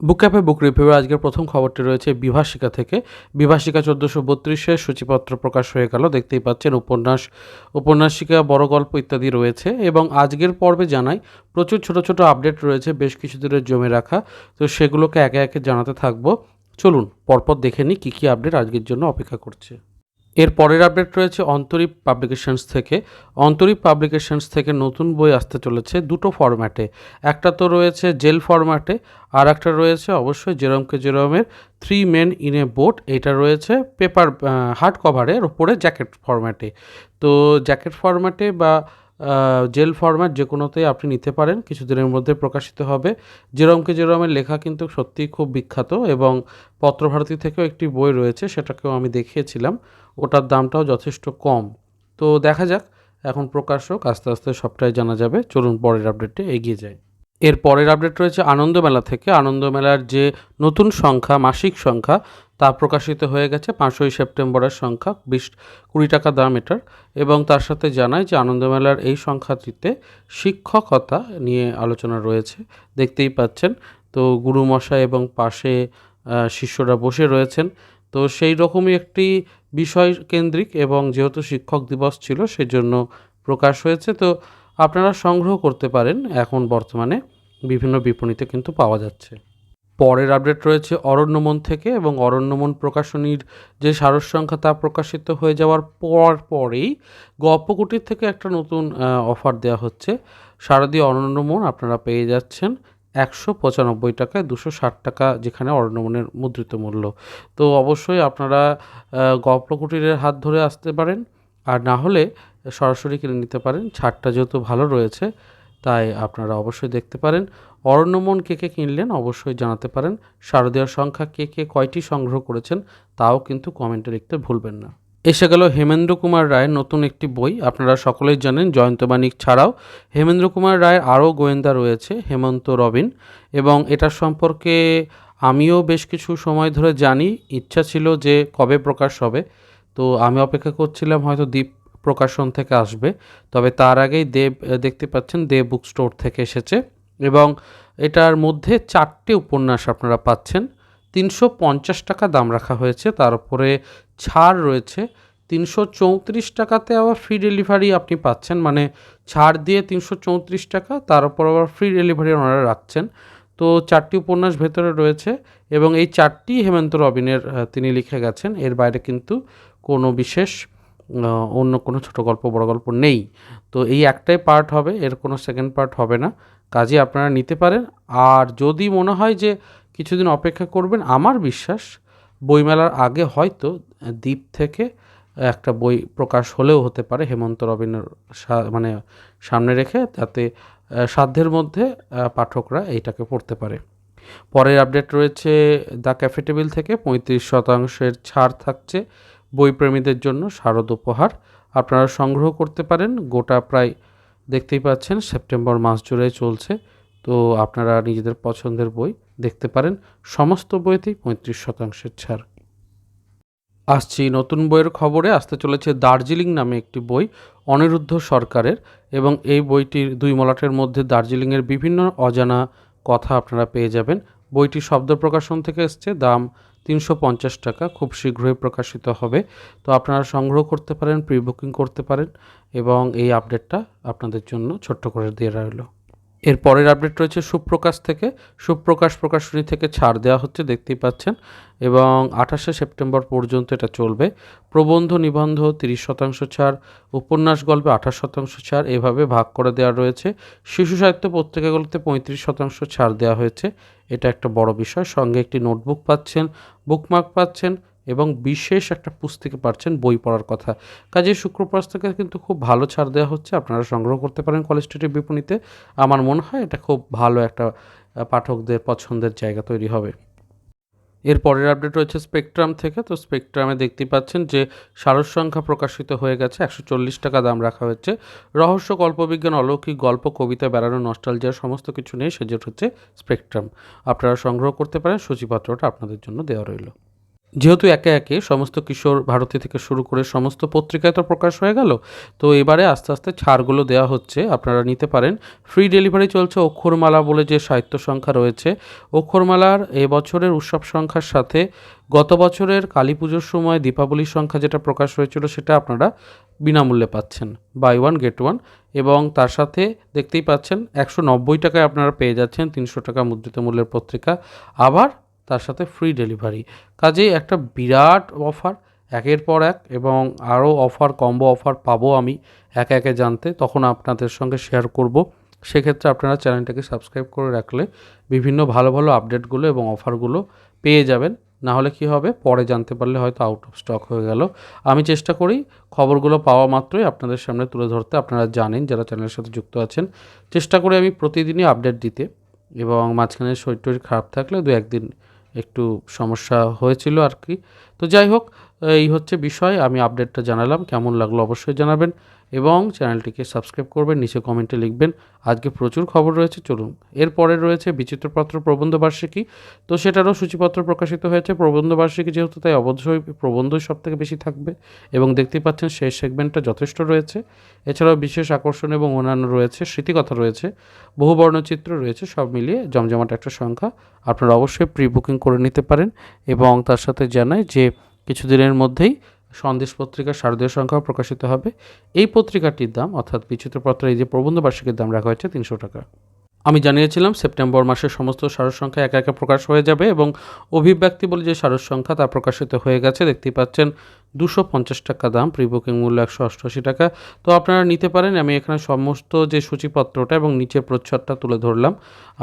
বুক cafe বুক review আজকের প্রথম খবরটি রয়েছে বিভাষিকা থেকে। বিভাষিকা চোদ্দোশো বত্রিশে সূচিপত্র প্রকাশ হয়ে গেল, দেখতেই পাচ্ছেন উপন্যাস, উপন্যাসিকা, বড় গল্প ইত্যাদি রয়েছে এবং আজকের পর্বে জানাই প্রচুর ছোট ছোট আপডেট রয়েছে, বেশ কিছু দিনের জমে রাখা, তো সেগুলোকে একে একে জানাতে থাকব। চলুন, পরপর দেখে নিই কী কী আপডেট আজকের জন্য অপেক্ষা করছে। এর পরের আপডেট রয়েছে অন্তরীপ পাবলিকেশনস থেকে। অন্তরীপ পাবলিকেশনস থেকে নতুন বই আসতে চলেছে দুটো ফরম্যাটে একটা তো রয়েছে জেল ফরম্যাটে আর একটা রয়েছে অবশ্যই জেরমকে জেরমের three men in a boat এটা রয়েছে পেপার হার্ড কভারের ওপরে জ্যাকেট ফরম্যাটে তো জ্যাকেট ফরম্যাটে বা জেল ফরম্যাট যে কোনোতেই আপনি নিতে পারেন, কিছুদিনের মধ্যে প্রকাশিত হবে। যেরমকে যেরমের লেখা কিন্তু সত্যিই খুব বিখ্যাত এবং পত্রভারতী থেকেও একটি বই রয়েছে, সেটাকেও আমি দেখিয়েছিলাম। ওটার দামটাও যথেষ্ট কম। তো দেখা যাক, এখন প্রকাশ হোক আস্তে আস্তে সবটাই জানা যাবে। চলুন পরের আপডেটে এগিয়ে যাই। এর পরের আপডেট রয়েছে আনন্দমেলা থেকে। আনন্দমেলার যে নতুন সংখ্যা, মাসিক সংখ্যা তা প্রকাশিত হয়ে গেছে পাঁচই সেপ্টেম্বরের সংখ্যা, বিশ কুড়ি টাকা দাম এটার এবং তার সাথে জানায় যে আনন্দমেলার এই সংখ্যাটিতে শিক্ষকতা নিয়ে আলোচনা রয়েছে। দেখতেই পাচ্ছেন, তো গুরুমশাই এবং পাশে শিষ্যরা বসে রয়েছেন। তো সেই রকমই একটি বিষয় কেন্দ্রিক এবং যেহেতু শিক্ষক দিবস ছিল, সেজন্য প্রকাশ হয়েছে। তো আপনারা সংগ্রহ করতে পারেন এখন বর্তমানে। বিভিন্ন বিপণীতে কিন্তু পাওয়া যাচ্ছে। পরের আপডেট রয়েছে অরণ্যমন থেকে এবং অরণ্যমন প্রকাশনীর যে সারস সংখ্যা তা প্রকাশিত হয়ে যাওয়ার পর পরেই গল্পকুটির থেকে একটা নতুন অফার দেওয়া হচ্ছে। শারদীয় অরণ্যমন আপনারা পেয়ে যাচ্ছেন একশো পঁচানব্বই টাকায় দুশো ষাট টাকা যেখানে অরণ্যমনের মুদ্রিত মূল্য। তো অবশ্যই আপনারা গল্পকুটিরের হাত ধরে আসতে পারেন। আর না হলে সরাসরি কিনে নিতে পারেন। ছাড়টা যেহেতু ভালো রয়েছে তাই আপনারা অবশ্যই দেখতে পারেন। অরণ্যমন কে কে কিনলেন অবশ্যই জানাতে পারেন। শারদীয় সংখ্যা কে কে কয়টি সংগ্রহ করেছেন তাও কিন্তু কমেন্টে লিখতে ভুলবেন না। এসে গেল হেমেন্দ্র কুমার রায়ের নতুন একটি বই। আপনারা সকলেই জানেন জয়ন্ত মানিক ছাড়াও হেমেন্দ্র কুমার রায়ের আরও গোয়েন্দা রয়েছে, হেমন্ত রবিন। এবং এটার সম্পর্কে আমিও বেশ কিছু সময় ধরে জানি। ইচ্ছা ছিল যে কবে প্রকাশ হবে। তো আমি অপেক্ষা করছিলাম হয়তো দ্বীপ প্রকাশন থেকে আসবে। তবে তার আগেই দেব দেখতে পাচ্ছেন দেব বুক স্টোর থেকে এসেছে এবং এটার মধ্যে চারটে উপন্যাস আপনারা পাচ্ছেন। তিনশো পঞ্চাশ টাকা দাম রাখা হয়েছে, তার উপরে ছাড় রয়েছে। তিনশো চৌত্রিশ টাকাতে আবার ফ্রি ডেলিভারি আপনি পাচ্ছেন মানে ছাড় দিয়ে তিনশো চৌত্রিশ টাকা, তার উপর আবার ফ্রি ডেলিভারি ওনারা রাখছেন। তো চারটি উপন্যাস ভেতরে রয়েছে এবং এই চারটি হেমন্ত রবিনের তিনি লিখে গেছেন। এর বাইরে কিন্তু কোনো বিশেষ অন্য কোনো ছোটো গল্প, বড় গল্প নেই। তো এই একটাই পার্ট হবে, এর কোনো সেকেন্ড পার্ট হবে না। কাজে আপনারা নিতে পারেন। আর যদি মনে হয় যে কিছুদিন অপেক্ষা করবেন, আমার বিশ্বাস বইমেলার আগে হয়তো দ্বীপ থেকে একটা বই প্রকাশ হলেও হতে পারে, হেমন্ত রবিনের মানে সামনে রেখে তাতে সাধ্যের মধ্যে পাঠকরা এইটাকে পড়তে পারে। পরের আপডেট রয়েছে, দ্য ক্যাফেটেবিল থেকে পঁয়ত্রিশ শতাংশের ছাড় থাকছে। বইপ্রেমীদের জন্য শারদ উপহার। আপনারা সংগ্রহ করতে পারেন। গোটা প্রায় দেখতেই পাচ্ছেন, সেপ্টেম্বর মাস জুড়ে চলছে। তো আপনারা নিজেদের পছন্দের বই দেখতে পারেন। সমস্ত বইতেই পঁয়ত্রিশ শতাংশের ছাড়। আসছি নতুন বইয়ের খবরে। আসতে চলেছে দার্জিলিং নামে একটি বই, অনিরুদ্ধ সরকারের। এবং এই বইটির দুই মলাটের মধ্যে দার্জিলিংয়ের বিভিন্ন অজানা কথা আপনারা পেয়ে যাবেন। বইটি শব্দ প্রকাশন থেকে এসছে। দাম তিনশো পঞ্চাশ টাকা খুব শীঘ্রই প্রকাশিত হবে। তো আপনারা সংগ্রহ করতে পারেন প্রি বুকিং করতে পারেন এবং এই আপডেটটা আপনাদের জন্য ছোট্ট করে দিয়ে রইল। এর পরের আপডেট রয়েছে সুপ্রকাশ থেকে। সুপ্রকাশ প্রকাশনী থেকে ছাড় দেওয়া হচ্ছে, দেখতেই পাচ্ছেন। এবং আঠাশে সেপ্টেম্বর পর্যন্ত এটা চলবে। প্রবন্ধ নিবন্ধ তিরিশ শতাংশ ছাড়, উপন্যাস গল্পে আঠাশ শতাংশ ছাড়, এভাবে ভাগ করে দেওয়া রয়েছে। শিশু সাহিত্য পত্রিকাগুলোতে পঁয়ত্রিশ শতাংশ ছাড় দেওয়া হয়েছে। এটা একটা বড় বিষয়। সঙ্গে একটি নোটবুক পাচ্ছেন, বুকমার্ক পাচ্ছেন। এবং বিশেষ একটা পুস্তিকা পাচ্ছেন বই পড়ার কথা। কাজে শুক্রপ্রাস থেকে কিন্তু খুব ভালো ছাড় দেওয়া হচ্ছে, আপনারা সংগ্রহ করতে পারেন কলেজ স্ট্রিটের বিপণীতে। আমার মনে হয় এটা খুব ভালো একটা পাঠকদের পছন্দের জায়গা তৈরি হবে। এর পরের আপডেট রয়েছে স্পেকট্রাম থেকে। তো স্পেকট্রামে দেখতেই পাচ্ছেন যে সারস সংখ্যা প্রকাশিত হয়ে গেছে, একশো চল্লিশ টাকা দাম রাখা হয়েছে। রহস্য, গল্পবিজ্ঞান, অলৌকিক গল্প, কবিতা, বেড়ানো নস্টালজিয়ার সমস্ত কিছু নিয়ে সেজে হচ্ছে স্পেকট্রাম আপনারা সংগ্রহ করতে পারেন, সূচিপত্রটা আপনাদের জন্য দেওয়া রইল। যেহেতু একে একে সমস্ত কিশোর ভারতী থেকে শুরু করে সমস্ত পত্রিকায় তো প্রকাশ হয়ে গেল, তো এবারে আস্তে আস্তে ছাড়গুলো দেওয়া হচ্ছে। আপনারা নিতে পারেন। ফ্রি ডেলিভারি চলছে অক্ষরমালা বলে যে সাহিত্য সংখ্যা রয়েছে। অক্ষরমালার এবছরের উৎসব সংখ্যার সাথে গত বছরের কালী পুজোর সময় দীপাবলির সংখ্যা যেটা প্রকাশ হয়েছিল সেটা আপনারা বিনামূল্যে পাচ্ছেন। বাই ওয়ান গেট ওয়ান এবং তার সাথে দেখতেই পাচ্ছেন একশো নব্বই টাকায় আপনারা পেয়ে যাচ্ছেন তিনশো টাকা মুদ্রিত মূল্যের পত্রিকা। আবার তার সাথে ফ্রি ডেলিভারি কাজেই একটা বিরাট অফার একের পর এক, এবং আরও অফার কম্বো অফার পাবো আমি একে একে জানতে। তখন আপনাদের সঙ্গে শেয়ার করব। সেক্ষেত্রে আপনারা চ্যানেলটাকে সাবস্ক্রাইব করে রাখলে বিভিন্ন ভালো ভালো আপডেটগুলো এবং অফারগুলো পেয়ে যাবেন। না হলে কী হবে? পরে জানতে পারলে হয়তো আউট অফ স্টক হয়ে গেল। আমি চেষ্টা করি খবরগুলো পাওয়া মাত্রই আপনাদের সামনে তুলে ধরতে। আপনারা জানেন যারা চ্যানেলের সাথে যুক্ত আছেন, চেষ্টা করি আমি প্রতিদিনই আপডেট দিতে এবং মাঝখানে শরীর টরীর খারাপ থাকলে দু একদিন একটু সমস্যা হয়েছিল আর কি। তো যাই হোক এই হচ্ছে বিষয়। আমি আপডেটটা জানালাম, কেমন লাগল অবশ্যই জানাবেন এবং চ্যানেলটিকে সাবস্ক্রাইব করবেন, নিচে কমেন্টে লিখবেন। আজকে প্রচুর খবর রয়েছে, চলুন। এরপরে রয়েছে বিচিত্রপত্র প্রবন্ধ বার্ষিকী। তো সেটারও সূচিপত্র প্রকাশিত হয়েছে। প্রবন্ধ বার্ষিকী যেহেতু তাই অবশ্যই প্রবন্ধই সব থেকে বেশি থাকবে এবং দেখতেই পাচ্ছেন শেষ সেগমেন্টটা যথেষ্ট রয়েছে। এছাড়াও বিশেষ আকর্ষণ এবং অন্যান্য রয়েছে, স্মৃতিকথা রয়েছে, বহু বর্ণচিত্র রয়েছে, সব মিলিয়ে জমজমাট একটা সংখ্যা। আপনারা অবশ্যই প্রি বুকিং করে নিতে পারেন এবং তার সাথে জানায় যে কিছুদিনের মধ্যেই সন্দেশ পত্রিকার শারদীয় সংখ্যাও প্রকাশিত হবে। এই পত্রিকাটির দাম, অর্থাৎ বিচিত্রপত্রের এই যে প্রবন্ধ বার্ষিকের দাম রাখা হয়েছে তিনশো টাকা। জানিয়েছিলাম সেপ্টেম্বর মাসের সমস্ত সারস সংখ্যা একা একা প্রকাশ হয়ে যাবে এবং অভিব্যক্তি বলে যে সারস সংখ্যা তা প্রকাশিত হয়ে গেছে, দেখতেই পাচ্ছেন দুশো পঞ্চাশ টাকা দাম প্রি বুকিং মূল্য একশো অষ্টআশি টাকা। তো আপনারা নিতে পারেন, আমি এখানে সমস্ত যে সূচিপত্রটা এবং নিচের প্রচ্ছদটা তুলে ধরলাম।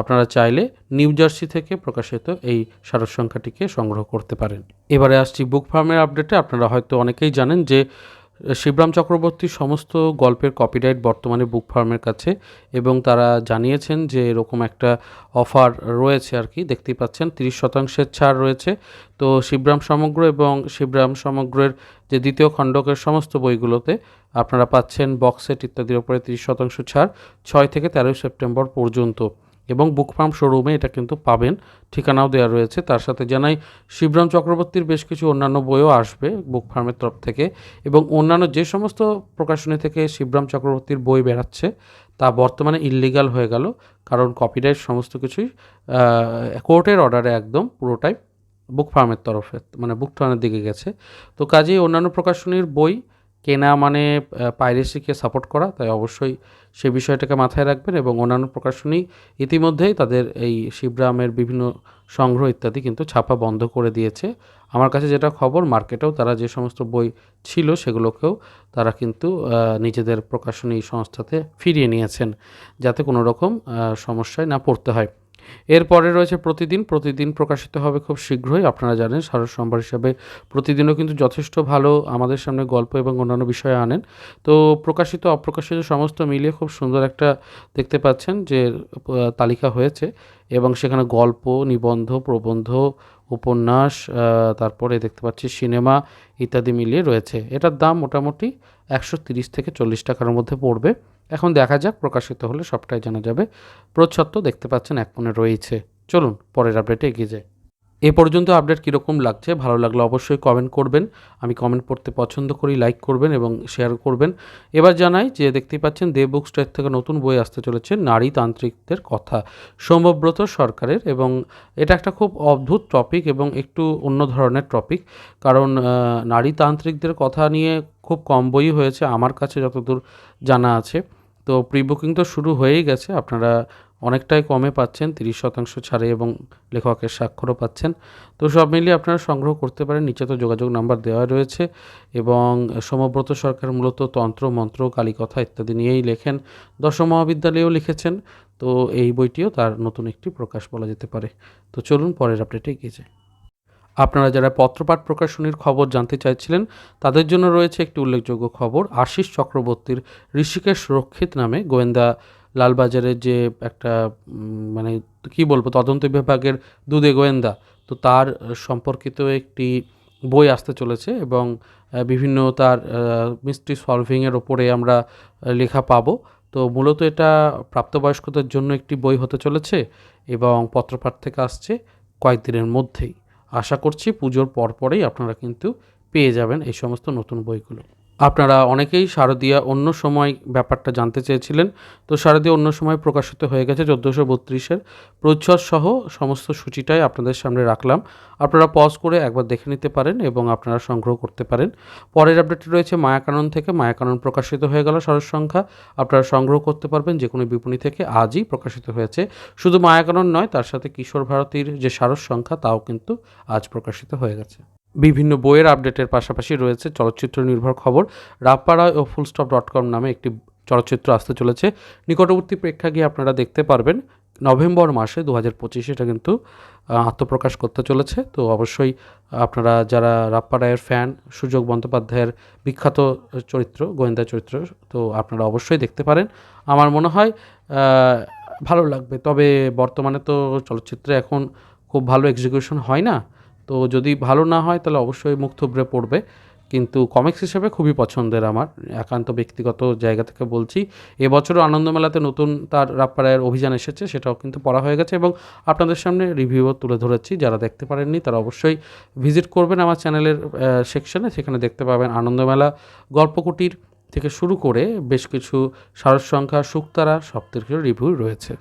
আপনারা চাইলে নিউ জার্সি থেকে প্রকাশিত এই সারস সংখ্যাটিকে সংগ্রহ করতে পারেন। এবারে আসছি বুক ফার্মের আপডেটে। আপনারা হয়তো অনেকেই জানেন যে শিবরাম চক্রবর্তীর সমস্ত গল্পের কপিরাইট বর্তমানে বুক ফার্মের কাছে এবং তারা জানিয়েছেন যে এরকম একটা অফার রয়েছে আর কি। দেখতেই পাচ্ছেন, তিরিশ শতাংশের ছাড় রয়েছে। তো শিবরাম সমগ্র এবং শিবরাম সমগ্রের যে দ্বিতীয় খণ্ডকের সমস্ত বইগুলোতে আপনারা পাচ্ছেন বক্স সেট ইত্যাদির ওপরে তিরিশ শতাংশ ছাড়, ছয় থেকে তেরোই সেপ্টেম্বর পর্যন্ত। এবং বুক ফার্ম শোরুমে এটা কিন্তু পাবেন। ঠিকানাও দেওয়া রয়েছে। তার সাথে জানাই, শিবরাম চক্রবর্তীর বেশ কিছু অন্যান্য বইও আসবে বুক ফার্মের তরফ থেকে এবং অন্যান্য যে সমস্ত প্রকাশনী থেকে শিবরাম চক্রবর্তীর বই বেরাচ্ছে তা বর্তমানে ইললিগাল হয়ে গেল। কারণ কপিরাইট সমস্ত কিছুই কোর্টের অর্ডারে একদম পুরোটাই বুক ফার্মের তরফে মানে বুক ফার্মের দিকে গেছে। তো কাজেই অন্যান্য প্রকাশনীর বই কেনা মানে পাইরেসিকে সাপোর্ট করা, তাই অবশ্যই সে বিষয়টাকে মাথায় রাখবেন এবং অন্যান্য প্রকাশনী ইতিমধ্যেই তাদের এই শিবরামের বিভিন্ন সংগ্রহ ইত্যাদি কিন্তু ছাপা বন্ধ করে দিয়েছে। আমার কাছে যেটা খবর, মার্কেটেও তারা যে সমস্ত বই ছিল সেগুলোকেও তারা কিন্তু নিজেদের প্রকাশনী সংস্থাতে ফিরিয়ে নিয়েছেন, যাতে কোনো রকম সমস্যায় না পড়তে হয়। এরপরে রয়েছে প্রতিদিন। প্রতিদিন প্রকাশিত হবে খুব শীঘ্রই। আপনারা জানেন সারস সম্ভার হিসাবে প্রতিদিনও কিন্তু যথেষ্ট ভালো আমাদের সামনে গল্প এবং অন্যান্য বিষয়ে আনেন। তো প্রকাশিত, অপ্রকাশিত সমস্ত মিলিয়ে খুব সুন্দর একটা দেখতে পাচ্ছেন যে তালিকা হয়েছে এবং সেখানে গল্প, নিবন্ধ, প্রবন্ধ, উপন্যাস তারপরে দেখতে পাচ্ছি সিনেমা ইত্যাদি মিলিয়ে রয়েছে। এটার দাম মোটামুটি একশো তিরিশ থেকে চল্লিশ টাকার মধ্যে পড়বে। এখন দেখা যাক, প্রকাশিত হলে সবটাই জানা যাবে। প্রচ্ছদ দেখতে পাচ্ছেন, এক মনে রয়েছে। চলুন, পরের আপডেটে এগিয়ে যাই। এ পর্যন্ত আপডেট কীরকম লাগছে, ভালো লাগলে অবশ্যই কমেন্ট করবেন। আমি কমেন্ট পড়তে পছন্দ করি, লাইক করবেন এবং শেয়ার করবেন। এবার জানাই যে দেখতেই পাচ্ছেন, দেব বুক স্টোর থেকে নতুন বই আসতে চলেছে, নারী তান্ত্রিকদের কথা। সৌম্যব্রত সরকারের এবং এটা একটা খুব অদ্ভুত টপিক এবং একটু অন্য ধরনের টপিক কারণ নারী তান্ত্রিকদের কথা নিয়ে খুব কম বই হয়েছে আমার কাছে যতদূর জানা আছে। তো প্রি বুকিং তো শুরু হয়েই গেছে, আপনারা অনেকটাই কমে পাচ্ছেন, তিরিশ শতাংশ ছাড়ে এবং লেখকের স্বাক্ষরও পাচ্ছেন। তো সব মিলিয়ে আপনারা সংগ্রহ করতে পারেন, নিচে তো যোগাযোগ নাম্বার দেওয়া রয়েছে এবং সমব্রত সরকার মূলত তন্ত্র, মন্ত্র, কালীকথা ইত্যাদি নিয়েই লেখেন, দশম মহাবিদ্যালয়েও লিখেছেন। তো এই বইটিও তার নতুন একটি প্রকাশ বলা যেতে পারে। তো চলুন পরের আপডেটে এগিয়ে যায় আপনারা যারা পত্রপাঠ প্রকাশনীর খবর জানতে চাইছিলেন, তাদের জন্য রয়েছে একটি উল্লেখযোগ্য খবর। আশিস চক্রবর্তীর ঋষিকেশ রক্ষিত নামে গোয়েন্দা লালবাজারের যে একটা মানে কি বলব, তদন্ত বিভাগের দুধে গোয়েন্দা, তো তার সম্পর্কিত একটি বই আসতে চলেছে এবং বিভিন্ন তার মিস্ট্রি সলভিংয়ের ওপরে আমরা লেখা পাবো। তো মূলত এটা প্রাপ্তবয়স্কদের জন্য একটি বই হতে চলেছে এবং পত্রপাঠ থেকে আসছে কয়েকদিনের মধ্যেই। আশা করছি পুজোর পরপরেই আপনারা কিন্তু পেয়ে যাবেন এই সমস্ত নতুন বইগুলো। আপনারা অনেকেই শারদীয়া অন্য সময় ব্যাপারটা জানতে চেয়েছিলেন। তো শারদীয়া অন্য সময় প্রকাশিত হয়ে গেছে চোদ্দোশো বত্রিশের। প্রচ্ছদ সহ সমস্ত সূচিটাই আপনাদের সামনে রাখলাম। আপনারা পজ করে একবার দেখে নিতে পারেন এবং আপনারা সংগ্রহ করতে পারেন। পরের আপডেটটি রয়েছে মায়াকানন থেকে। মায়াকানন প্রকাশিত হয়ে গেল সরস সংখ্যা। আপনারা সংগ্রহ করতে পারবেন যে কোনো বিপণী থেকে। আজই প্রকাশিত হয়েছে। শুধু মায়াকানন নয়, তার সাথে কিশোর ভারতীর যে সারস সংখ্যা, তাও কিন্তু আজ প্রকাশিত হয়ে গেছে। বিভিন্ন বইয়ের আপডেটের পাশাপাশি রয়েছে চলচ্চিত্র নির্ভর খবর। রাপাড়া ও ফুলস্টপ ডট কম নামে একটি চলচ্চিত্র আসতে চলেছে। নিকটবর্তী প্রেক্ষাগৃহে আপনারা দেখতে পারবেন, নভেম্বর মাসে দু হাজার পঁচিশে এটা কিন্তু আত্মপ্রকাশ করতে চলেছে। তো অবশ্যই আপনারা যারা রাপ্পা রায়ের ফ্যান, সুযোগ বন্দ্যোপাধ্যায়ের বিখ্যাত চরিত্র, গোয়েন্দা চরিত্র, তো আপনারা অবশ্যই দেখতে পারেন। আমার মনে হয় ভালো লাগবে। তবে বর্তমানে তো চলচ্চিত্রে এখন খুব ভালো এক্সিকিউশন হয় না। তো যদি ভালো না হয় তাহলে অবশ্যই মুখ থুবড়ে পড়বে। কিন্তু কমিক্স হিসেবে খুবই পছন্দের আমার, একান্ত ব্যক্তিগত জায়গা থেকে বলছি। এবছরও আনন্দমেলাতে নতুন তার রাপ্পারায়ের অভিযান এসেছে, সেটাও কিন্তু পড়া হয়ে গেছে এবং আপনাদের সামনে রিভিউও তুলে ধরেছি। যারা দেখতে পারেননি তারা অবশ্যই ভিজিট করবেন আমার চ্যানেলের সেকশনে সেখানে দেখতে পাবেন আনন্দমেলা গল্পকুটির থেকে শুরু করে বেশ কিছু সারস সংখ্যা সুক্তারা সপ্তাহের রিভিউ রয়েছে।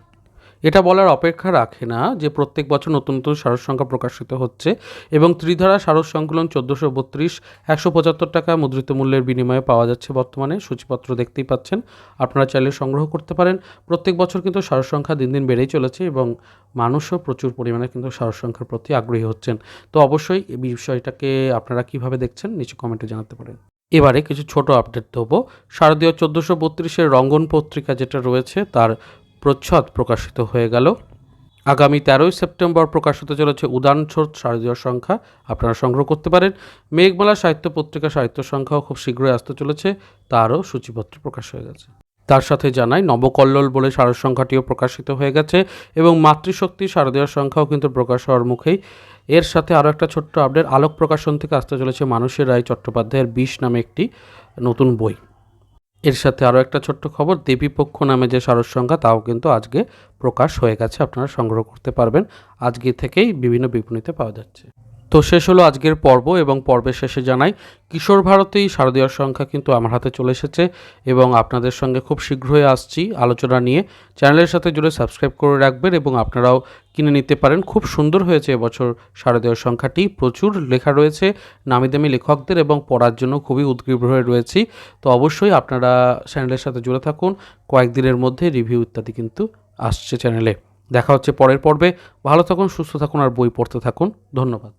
এটা বলার অপেক্ষা রাখে না যে প্রত্যেক বছর নতুন নতুন সারস সংখ্যা প্রকাশিত হচ্ছে এবং ত্রিধারা সারস সংকলন চোদ্দোশো বত্রিশ, একশো পঁচাত্তর টাকা মুদ্রিত মূল্যের বিনিময়ে পাওয়া যাচ্ছে বর্তমানে। সূচিপত্র দেখতেই পাচ্ছেন। আপনারা চাইলে সংগ্রহ করতে পারেন। প্রত্যেক বছর কিন্তু সারস সংখ্যা দিন দিন বেড়েই চলেছে এবং মানুষও প্রচুর পরিমাণে কিন্তু সারস সংখ্যার প্রতি আগ্রহী হচ্ছেন। তো অবশ্যই এই বিষয়টাকে আপনারা কীভাবে দেখছেন নিচে কমেন্টে জানাতে পারেন। এবারে কিছু ছোট আপডেট দেবো। শারদীয় চোদ্দোশো বত্রিশের রঙ্গন পত্রিকা যেটা রয়েছে, তার প্রচ্ছদ প্রকাশিত হয়ে গেল। আগামী তেরোই সেপ্টেম্বর প্রকাশিত চলেছে উদানছোট শারদীয় সংখ্যা। আপনারা সংগ্রহ করতে পারেন। মেঘমালা সাহিত্য পত্রিকা সাহিত্য সংখ্যাও খুব শীঘ্রই আসতে চলেছে। তারও সূচিপত্র প্রকাশ হয়ে গেছে। তার সাথে জানাই, নবকল্লোল বলে শারদ সংখ্যাটিও প্রকাশিত হয়ে গেছে এবং মাতৃশক্তি, শারদীয় সংখ্যাও কিন্তু প্রকাশ হওয়ার মুখেই। এর সাথে আরও একটা ছোট্ট আপডেট আলোক প্রকাশন থেকে আসতে চলেছে মানুষের রায় চট্টোপাধ্যায়ের বিষ নামে একটি নতুন বই। এর সাথে আরও একটা ছোট্ট খবর দেবীপক্ষ নামে যে সারস সংখ্যা, তাও কিন্তু আজকে প্রকাশ হয়ে গেছে, আপনারা সংগ্রহ করতে পারবেন। আজকে থেকেই বিভিন্ন বিপণীতে পাওয়া যাচ্ছে। তো শেষ হলো আজকের পর্ব এবং পর্বের শেষে জানাই, কিশোর ভারতেই শারদীয় সংখ্যা কিন্তু আমার হাতে চলে এসেছে এবং আপনাদের সঙ্গে খুব শীঘ্রই আসছি আলোচনা নিয়ে। চ্যানেলের সাথে জুড়ে সাবস্ক্রাইব করে রাখবেন এবং আপনারাও কিনে নিতে পারেন। খুব সুন্দর হয়েছে এবছর শারদীয় সংখ্যাটি। প্রচুর লেখা রয়েছে, নামি দামি লেখকদের এবং পড়ার জন্য খুবই উদ্গ্রীব হয়ে রয়েছি। তো অবশ্যই আপনারা চ্যানেলের সাথে জুড়ে থাকুন। কয়েকদিনের মধ্যে রিভিউ ইত্যাদি কিন্তু আসছে চ্যানেলে। দেখা হচ্ছে পরের পর্বে। ভালো থাকুন, সুস্থ থাকুন আর বই পড়তে থাকুন। ধন্যবাদ।